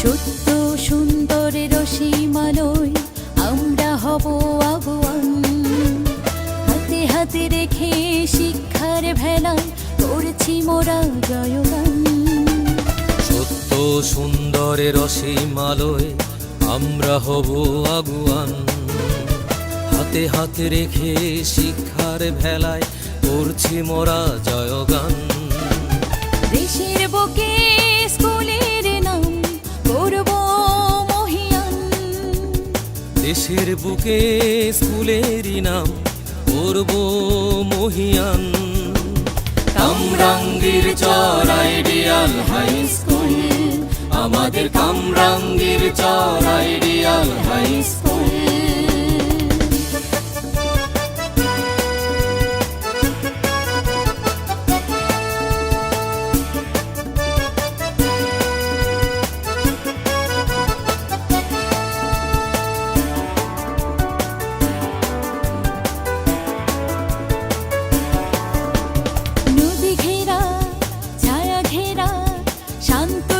সত্য সুন্দরের সীমালয় আমরা হব আগুয়ান। হাতে হাতে রেখে শিক্ষার ভেলায় করছি মোরা জয়গান। সত্য সুন্দরের অসীমালয় আমরা হব আগুয়ান। হাতে হাতে রেখে শিক্ষার ভেলায় করছি মোরা জয়গান। দেশের বুকে দেশের বুকে স্কুলেরই নাম, করব মহিয়ান। Kamrangir Char ideal high school, আমাদের Kamrangir Char ideal high school.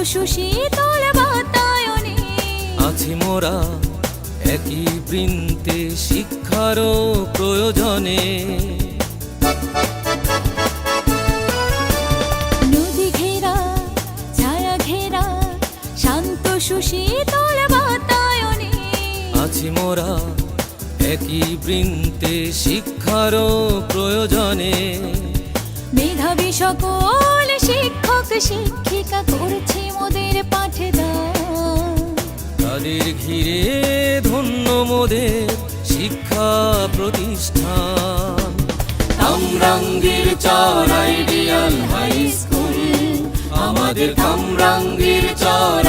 সুশীতল বাতায়নে। আছি মোরা একই বৃন্তে শিক্ষারও প্রয়োজনে। নদী ঘেরা ছায়া ঘেরা শান্ত সুশীতল বাতায়নে। আছি মোরা একই বৃন্তে শিক্ষারও প্রয়োজনে। মেধাবী সকল শিক্ষক শিক্ষিকা করছে মোদের পাঠদান। তাদের ঘিরে ধন্য মোদের শিক্ষা প্রতিষ্ঠান। Kamrangir Char ideal high school. আমাদের কামরাঙ্গীর চর